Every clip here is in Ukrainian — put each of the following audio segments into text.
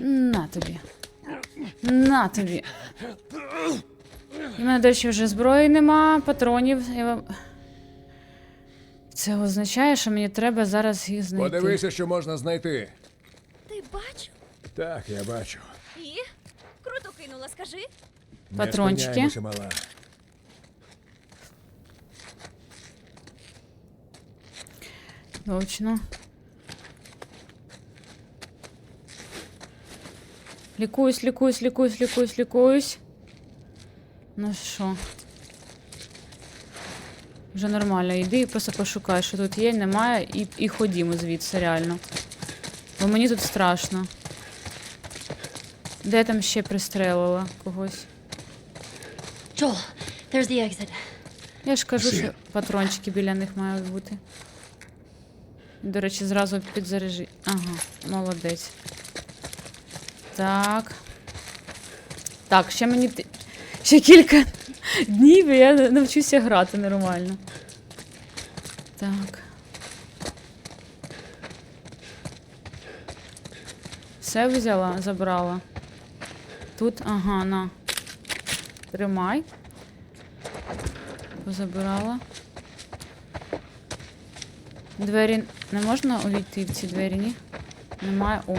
На тобі. На тобі. У мене, до речі, вже зброї нема, патронів. Я вам... Це означає, що мені треба зараз їх знайти. Подивися, що можна знайти. Ти бачив? Так, я бачу. І? Круто кинула, скажи. Не Патрончики. спиняємося, мала. Точно. Лікуюсь, лікуюсь, лікуюсь, лікуюсь, лікуюсь. Ну що? Вже нормально. Йди і просто пошукай, що тут є, немає, і, і ходімо звідси, реально. Бо мені тут страшно. Де я там ще пристрелила когось? Joel, there's the exit. Я ж кажу, що патрончики біля них мають бути. До речі, зразу підзаряжи. Ага, молодець. Так. Так, ще мені. Ще кілька днів і я навчуся грати нормально. Так. Все взяла, забрала. Тут, ага, на. Тримай. Позабирала. Двері не можна увійти в ці двері, ні? Немає. О.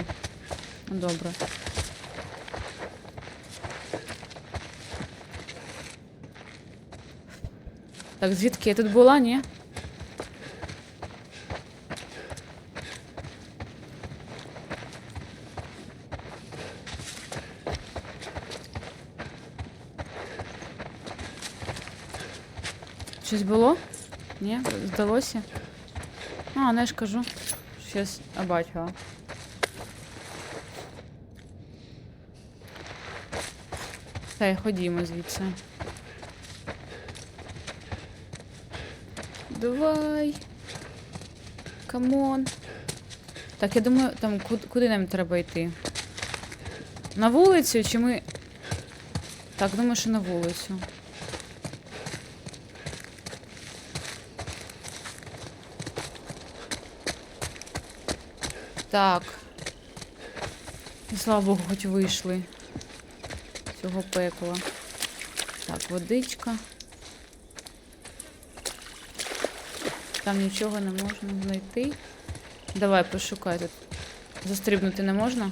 Добре. Так, звідки я тут була, ні? Щось було? Ні? Здалося? А, не ж кажу. Щось обачила. Та й ходімо звідси. Давай. Камон. Так, я думаю, там куди, куди нам треба йти? На вулицю чи ми. Так, думаю, що на вулицю. Так. Слава Богу, хоч вийшли з цього пекла. Так, водичка. Там нічого не можна знайти. Давай, пошукай тут. Застрибнути не можна?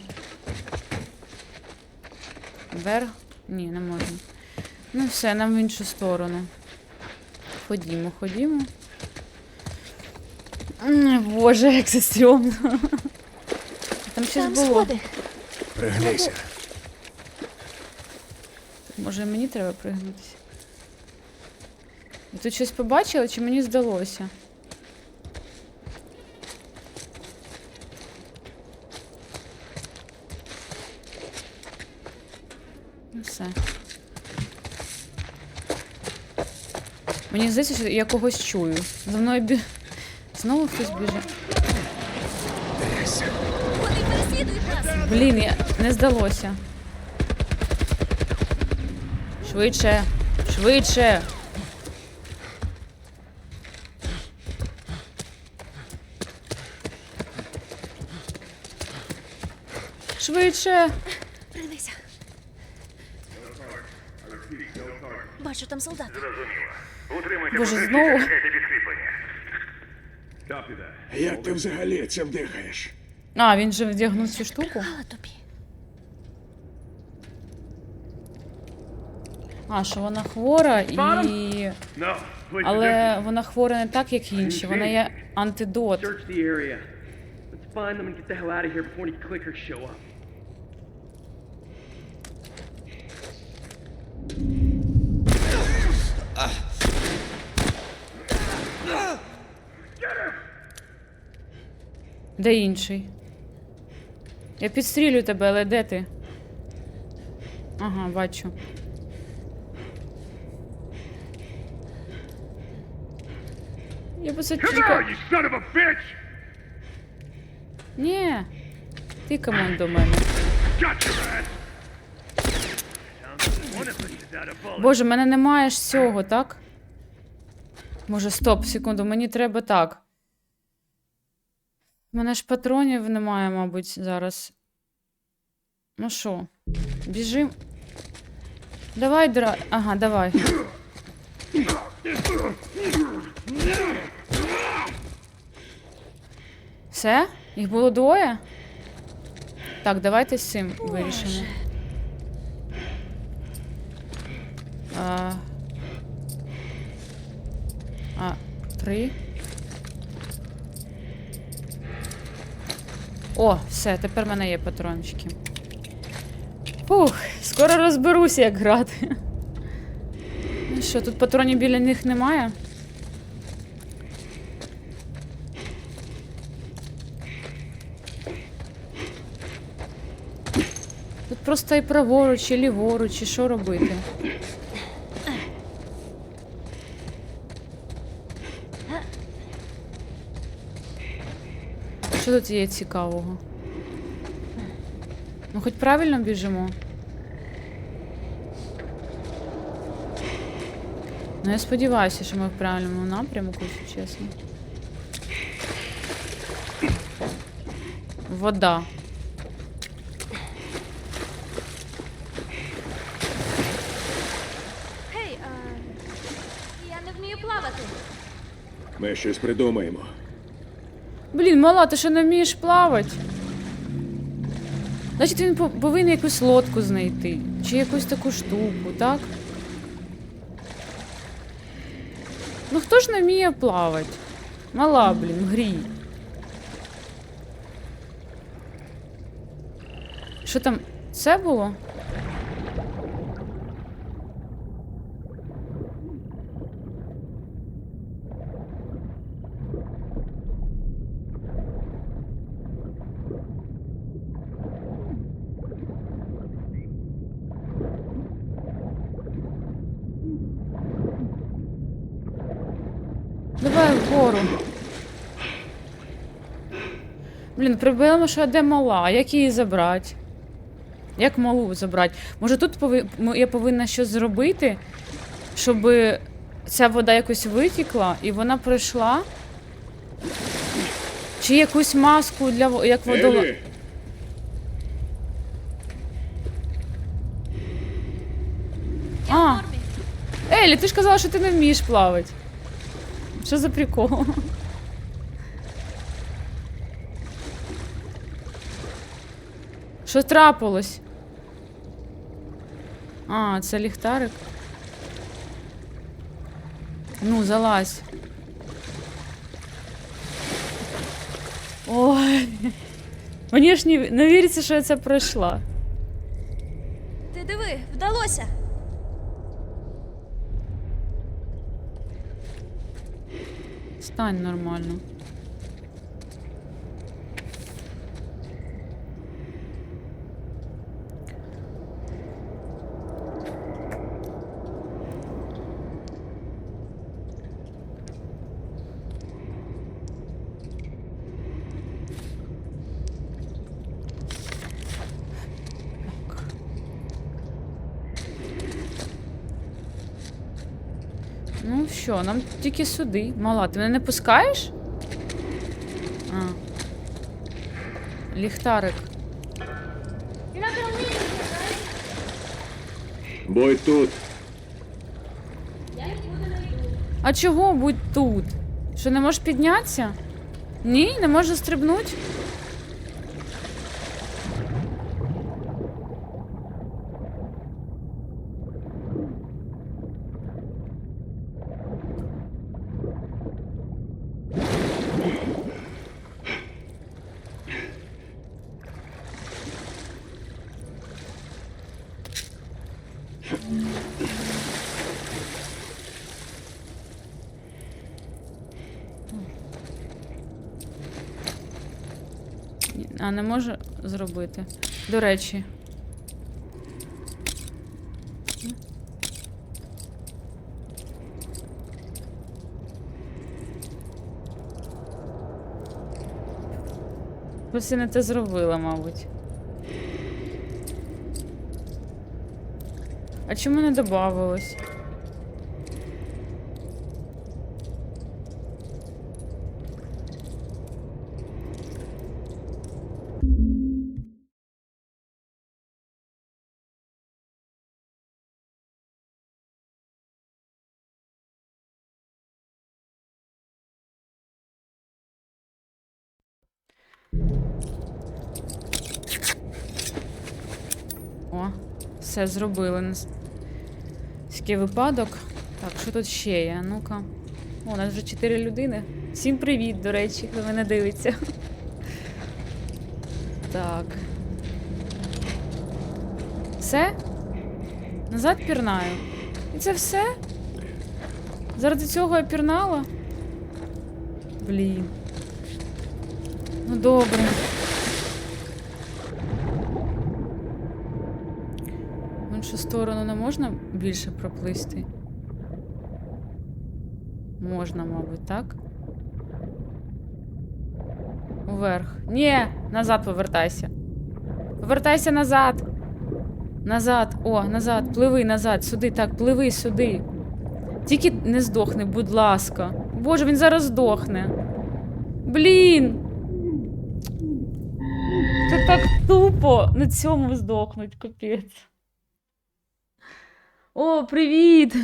Вверх? Ні, не можна. Ну все, нам в іншу сторону. Ходімо, ходімо. Боже, як це стрьомно. Щось Там було. сходи. Приглися. Може мені треба пригнутися? Я тут щось побачила, чи мені здалося? Ну все. Мені здається, що я когось чую. За мною бі... Знову хтось біжить. Блін, я... не здалося. Швидше. Швидше. Швидше. Пригнися. Бачу там солдат. Утримуйте Боже, позиції, знову? чекайте підкріплення. Як ти взагалі цим дихаєш? А, він же вдягнув цю штуку. Тобі. А, що вона хвора і. Але вона хвора не так, як інші. Вона є антидот. Де інший? Я підстрілю тебе, але де ти? Ага, бачу. Я a bitch! Ні. Ти команд до мене. Боже, мене немає ж цього, так? Може, стоп, секунду, мені треба так. У мене ж патронів немає, мабуть, зараз. Ну що, біжим. Давай, дра. Ага, давай. Все? Їх було двоє? Так, давайте з цим вирішимо. А, а, три. О, все, тепер в мене є патрончики. Фух, скоро розберуся, як грати. Ну що, тут патронів біля них немає? Тут просто і праворуч, і ліворуч, і що робити? Що тут є цікавого? Ну, хоч правильно біжимо. Ну, я сподіваюся, що ми в правильному напрямку, якщо чесно. Вода. Гей, а... я не вмію плавати. Ми щось придумаємо. Блін, мала, ти що не вмієш плавати? Значить, він повинен якусь лодку знайти. Чи якусь таку штуку, так? Ну хто ж не вміє плавати? Мала, блін, грій. Що там? Це було? Давай вгору. Блін, проблема, що де мала. Як її забрати? Як малу забрати? Може тут пови... я повинна щось зробити, щоб ця вода якось витікла і вона пройшла? Чи якусь маску для во- як водола... Елі, А, Елі, ти ж казала, що ти не вмієш плавати. Що за прикол? Що трапилось? А, це ліхтарик. Ну, залазь. Ой. Мені ж не, не віриться, що я це пройшла. Ти диви, вдалося. Стань нормально. Що, нам тільки сюди. Мала, ти мене не пускаєш? А. Ліхтарик. будь тут. А чого будь тут? Що не можеш піднятися? Ні, не можеш стрибнути? А не можу зробити. До речі. Ось не те зробила, мабуть. А чому не додавалось? О, все зробили. Такий випадок. Так, що тут ще є? Ну-ка. О, у нас вже чотири людини. Всім привіт, до речі, хто мене дивиться. Так. Все? Назад пірнаю. І це все? Заради цього я пірнала? Блін. Ну добре. В іншу сторону не можна більше проплисти? Можна, мабуть, так? Уверх. Ні, назад повертайся. Повертайся назад. Назад. О, назад. Пливи назад. Сюди. Так, пливи сюди. Тільки не здохни, будь ласка. Боже, він зараз здохне. Блін. Це так тупо на цьому здохнуть, капець. О, привіт!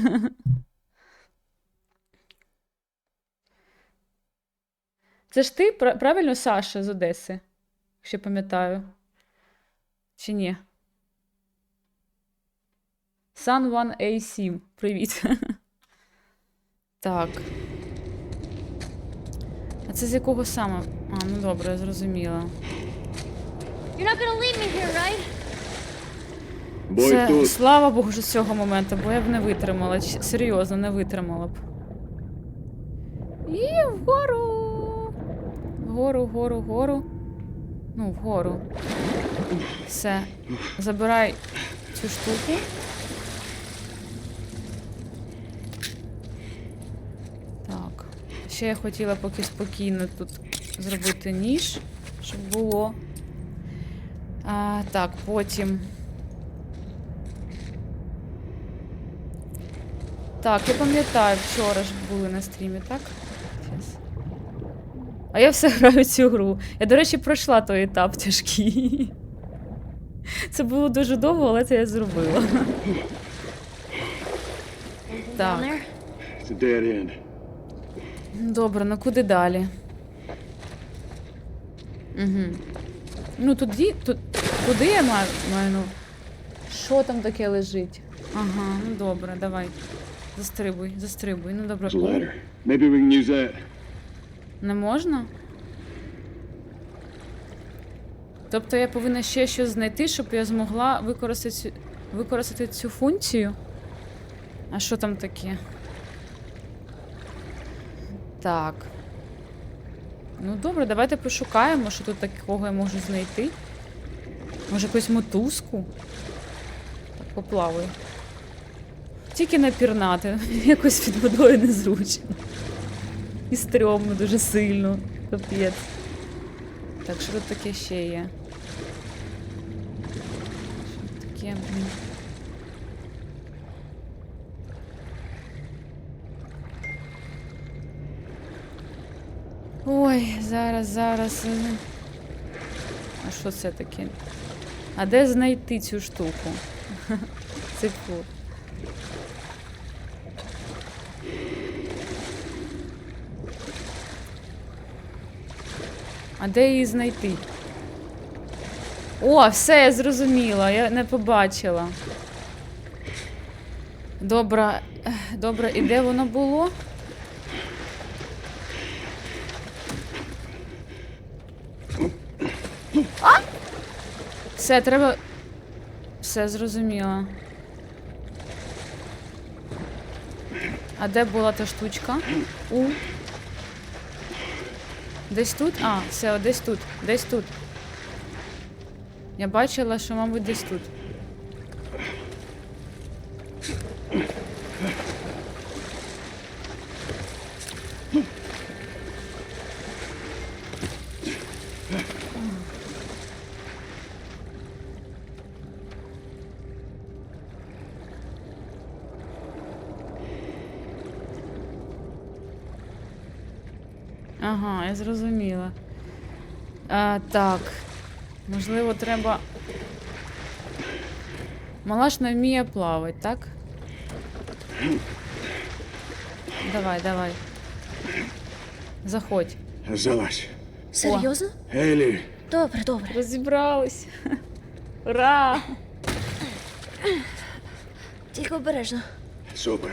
Це ж ти, правильно, Саша з Одеси? Якщо пам'ятаю. Чи ні? Sun One A7. Привіт. Так. А це з якого саме? А, ну добре, я зрозуміла. You're not gonna leave me here, right? Бой Це, тут. слава Богу, що з цього моменту, бо я б не витримала. ч- Серйозно, не витримала б. І вгору. Вгору, вгору, вгору. Ну, вгору. Все. Забирай цю штуку. Так. Ще я хотіла поки спокійно тут зробити ніж, щоб було. А, так, потім. Так, я пам'ятаю, вчора ж були на стрімі, так? Щас. А я все граю цю гру. Я, до речі, пройшла той етап тяжкий. Це було дуже довго, але це я зробила. Так. Добре, ну куди далі? Угу. Ну тоді, тут, куди я маю, маю, ну? Що там таке лежить? Ага, ну добре, давай. Застрибуй, застрибуй. Ну добре. Maybe we can use that. Не можна? Тобто я повинна ще щось знайти, щоб я змогла використати, цю- використати цю функцію. А що там таке? Так. Ну добре, давайте пошукаємо, що тут такого я можу знайти. Може якусь мотузку? Так, поплаваю. Тільки не пірнати. Якось під водою незручно. І стрьомно дуже сильно. Капець. Так, що тут таке ще є? Що тут таке? Ой, зараз, зараз. А що це таке? А де знайти цю штуку? Цифру. А де її знайти? О, все, я зрозуміла, я не побачила. Добре, добре, і де воно було? Все, треба. Все, зрозуміло. А де була та штучка? У. Десь тут? А, все, десь тут. Десь тут. Я бачила, що, мабуть, десь тут. Ага, я зрозуміла. А, так. Можливо, треба. Малаш не вміє плавати, так? Давай, давай. Заходь. Залазь. Серйозно? Елі, Добре, добре. Розібрались. Ура! Тільки обережно. супер.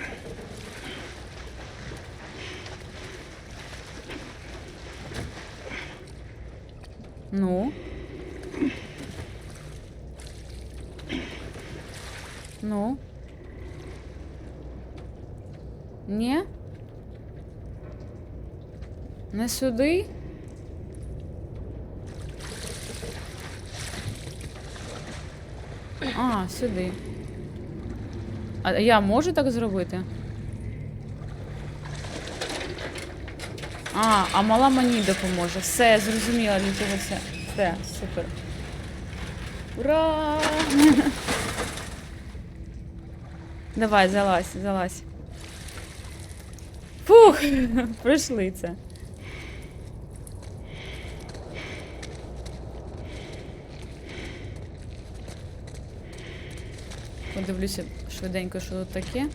Ну. Ну. Ні? Не сюди? А, сюди. А я можу так зробити? А, а мала мені допоможе. Все, зрозуміла все. Все, супер. Ура! Давай, залазь, залазь. Фух, пройшли це. Подивлюся швиденько, що тут таке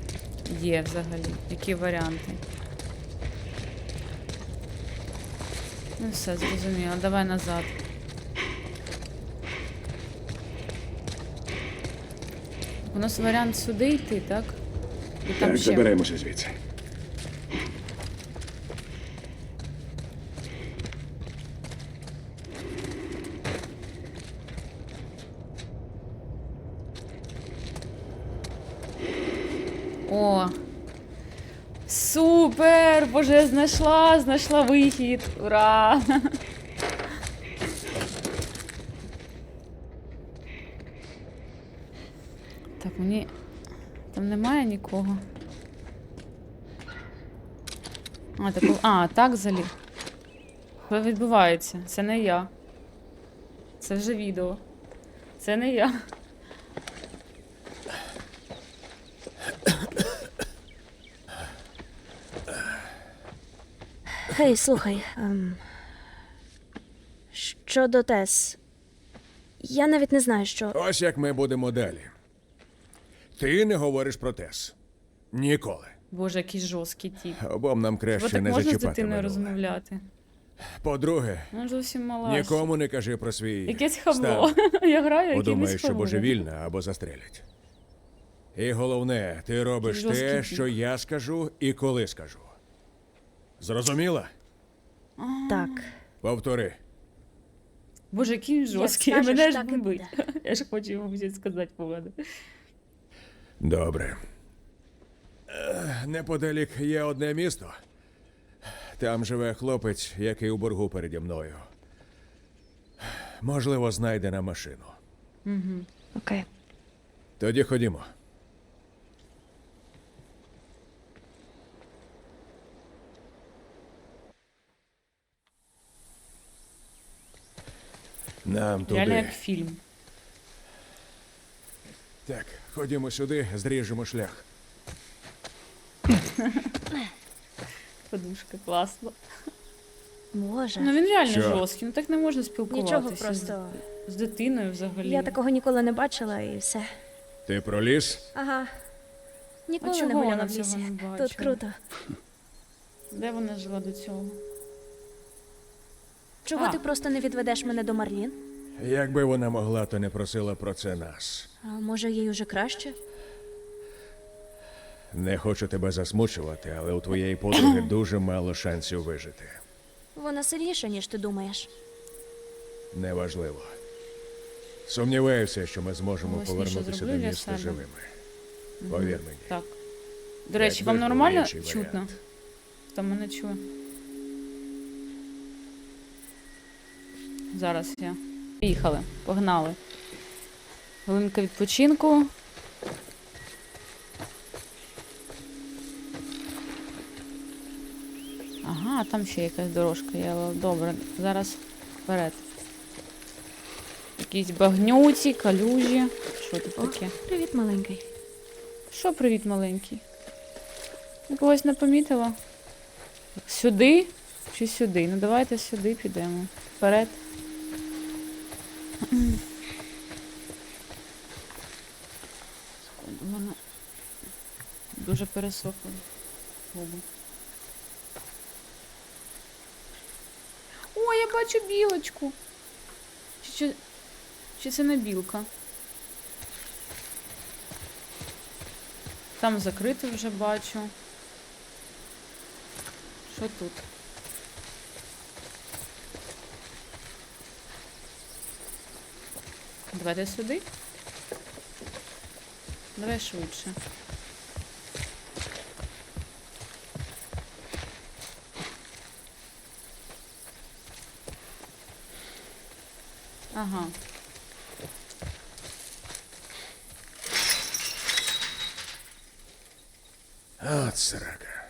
є взагалі. Які варіанти. Ну все, зрозуміло. Давай назад. У нас варіант сюди йти, так? І там Так, ще. заберемося звідси. О! Супер! Боже, знайшла, знайшла вихід. Ура! Так, мені. Там немає нікого. А, так, а, так. Що відбувається? Це не я. Це вже відео. Це не я. Гей, слухай. Ем... Щодо Тес. Я навіть не знаю, що. Ось як ми будемо далі. Ти не говориш про тес. Ніколи. Боже, який жорсткий тіп. Обом нам Бо краще так не можна з зачіпати дитиною минуле. розмовляти. По-друге, Вона ж зовсім мала. нікому не кажи про свій Якесь хабло. стан. Я граю, якимось Подумаєш, що хабло. божевільна або застрелять. І головне, ти робиш жорсткий те, тип. що я скажу і коли скажу. Зрозуміла? Так. Повтори. Боже, який він жорсткий. скажеш, Мене ж так і бомбить. Я ж хочу йому щось сказати погоди. Добре. Е, Неподалік є одне місто. Там живе хлопець, який у боргу переді мною. Можливо, знайде на машину. Окей. Тоді ходімо. Нам туди. Реально як фільм. Так, ходімо сюди, зріжемо шлях. Подушка, класно. Боже. Ну він реально Що? жорсткий, ну так не можна Нічого спілкуватися. просто. З, з дитиною взагалі. Я такого ніколи не бачила і все. Ти проліз? Ага. Ніколи чого не гуляла вона в цього лісі. не Тут бачила? круто. Де вона жила до цього? Чого А. ти просто не відведеш мене до Марлін? Якби вона могла, то не просила про це нас. А може, їй уже краще? Не хочу тебе засмучувати, але у твоєї подруги дуже мало шансів вижити. Вона сильніша, ніж ти думаєш. Неважливо. Сумніваюся, що ми зможемо Голосніше повернутися зроблю до для міста себе. живими. Повір мені. Так. До речі, Якби вам був нормально інший чутно? варіант. Хто мене чує? Зараз я. Поїхали, погнали. Хвилинка відпочинку. Ага, там ще якась дорожка є. Добре, зараз вперед. Якісь багнюці, калюжі. Що тут О, таке? привіт, маленький. Що привіт, маленький? Я когось не помітила. Сюди чи сюди? Ну давайте сюди підемо. Вперед. У мене дуже пересохло. губи. Ой, я бачу білочку. Чи, чи, чи це не білка? Там закрито вже бачу. Що тут? Давайте сюди. Давай швидше. Ага. От срака.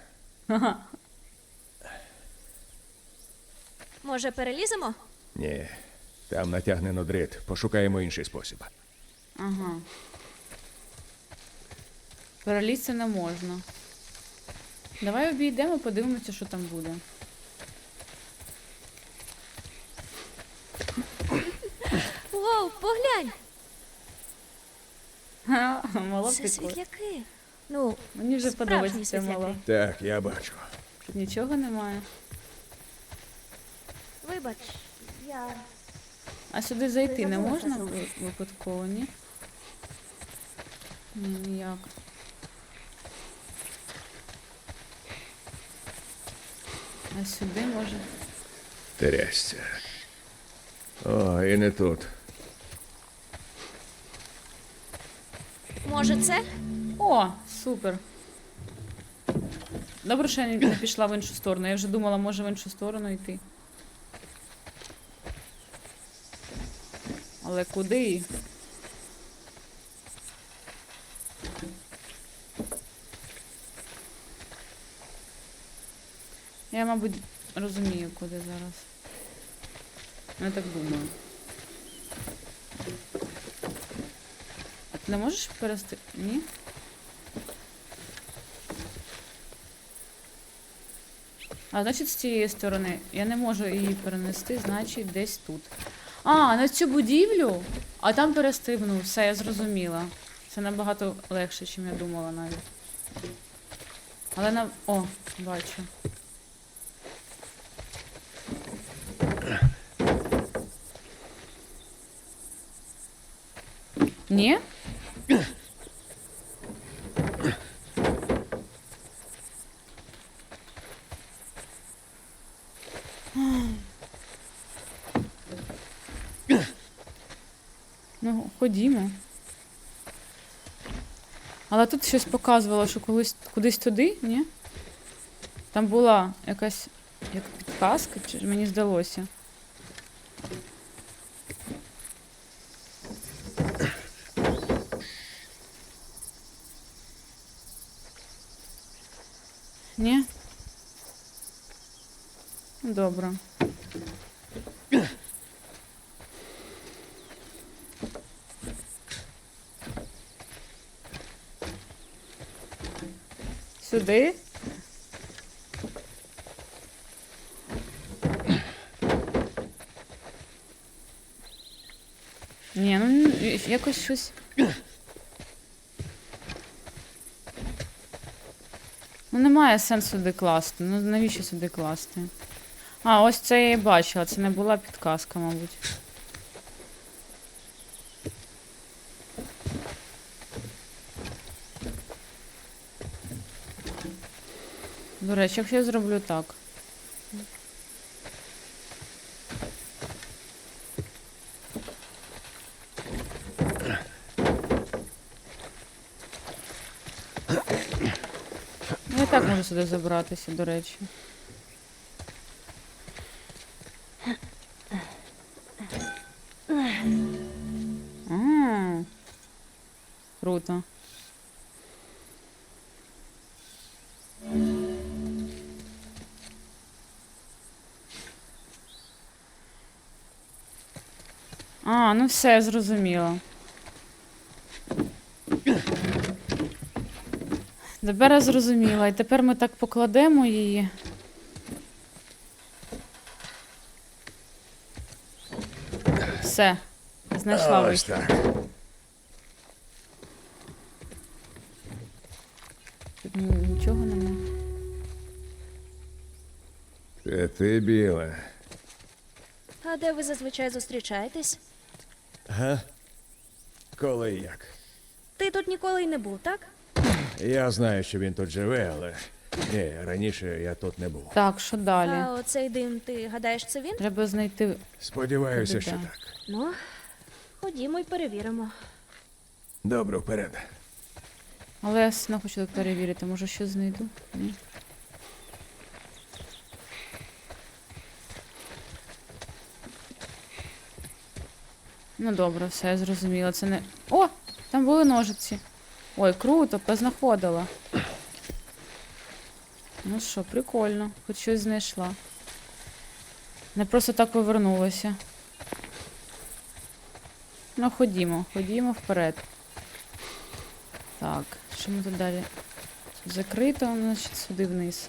Може, переліземо? Ні. Там натягнено дрит. Пошукаємо інший спосіб. Ага. Перелізти не можна. Давай обійдемо, подивимося, що там буде. Поглянь! Мало Це світляки. Ну, Мені вже справжні подобається це світляки. мало. Так, я бачу. Тут нічого немає. вибач, я. А сюди зайти не забула можна ви- випадково, ні? Ні, ніяк. А сюди може. Трясся. О, і не тут. Може, це? О, супер. Добре, що я не пішла в іншу сторону. Я вже думала, може в іншу сторону йти. Але куди? Я, мабуть, розумію, куди зараз. Я так думаю. А ти не можеш перести. Ні? А значить, з цієї сторони я не можу її перенести, значить, десь тут. А, на цю будівлю, а там перестрибнув. Все, я зрозуміла. Це набагато легше, ніж я думала навіть. Але на. О, бачу. Ні? Ну, ходімо. Але тут щось показувало, що колись кудись туди, ні? Там була якась як підказка, чи ж мені здалося. Ні? Добре. Сюди. Ні, ну якось щось. Ну немає сенсу сюди класти. Ну навіщо сюди класти? А, ось це я і бачила, це не була підказка, мабуть. До речі, якщо я зроблю так. Ну, я так можу сюди забратися, до речі. Все, я зрозуміла. Тепер я зрозуміла. І тепер ми так покладемо її. Все. Знайшла вихід. Тут нічого нема. Це ти біла. А де ви зазвичай зустрічаєтесь? Га? Коли і як? Ти тут ніколи й не був, так? Я знаю, що він тут живе, але ні, раніше я тут не був. Так, що далі? А оцей дим, ти гадаєш, це він? Треба знайти. Сподіваюся, що да? так. Ну, ходімо й перевіримо. Добре, вперед. Але я не хочу тут перевірити, може щось знайду. Ні. Ну добре, все, я зрозуміла. Це не. О! Там були ножиці. Ой, круто, познаходила. Ну що, прикольно, хоч щось знайшла. Не просто так повернулася. Ну, ходімо, ходімо вперед. Так, що ми тут далі? Закрито, значить, сюди вниз.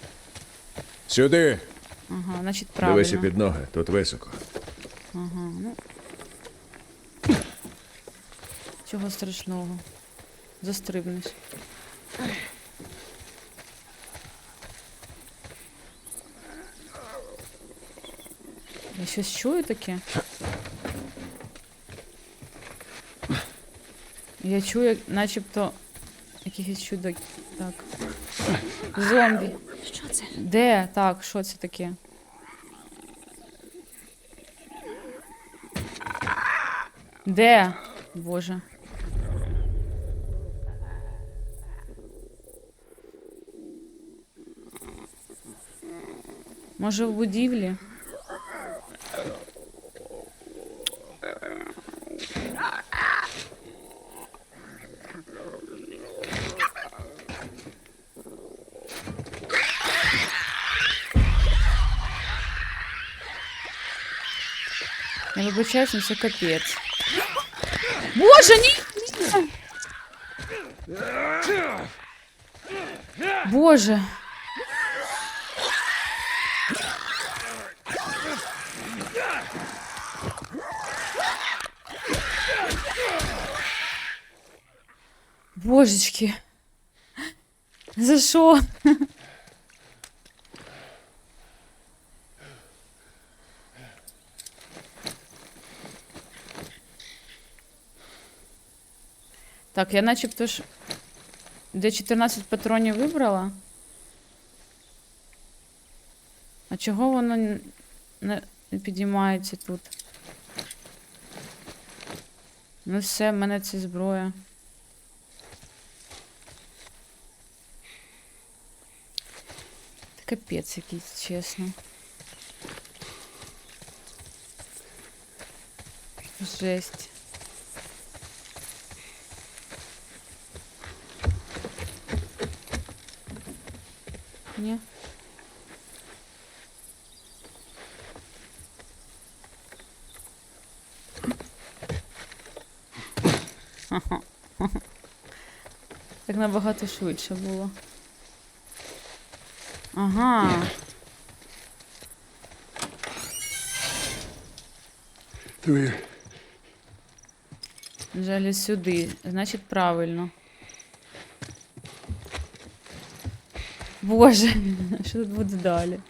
Сюди! Ага, значить, правильно. Дивися під ноги, тут високо. Ага, ну. Чого страшного? Застрибнеш. Я щось чую таке. Я чую, як начебто якихось чудок. Так. Зомбі. Що це? Де? Так, що це таке? Де? Боже. Може в будівлі? Я вибачаюсь, ну це капець. Боже, ні! ні! Боже. Божечки. За що? Так, я начебто ж. Де 14 патронів вибрала. А чого воно не, підіймається тут? Ну все, в мене це зброя. Капець якийсь, чесно. Жесть. Ні. Так набагато швидше було. Ага. Here. Жалі сюди. Значить, правильно. Боже, що тут буде далі?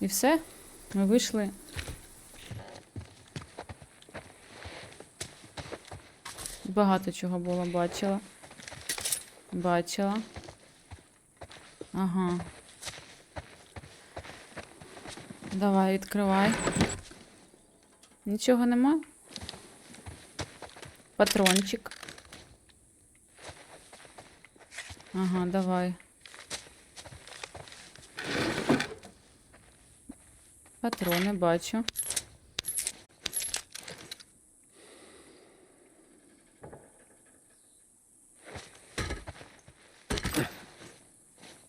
І все? Ми вийшли. Багато чого було, бачила. Бачила. Ага. Давай, відкривай. Нічого нема? Патрончик. Ага, давай. Патрони бачу.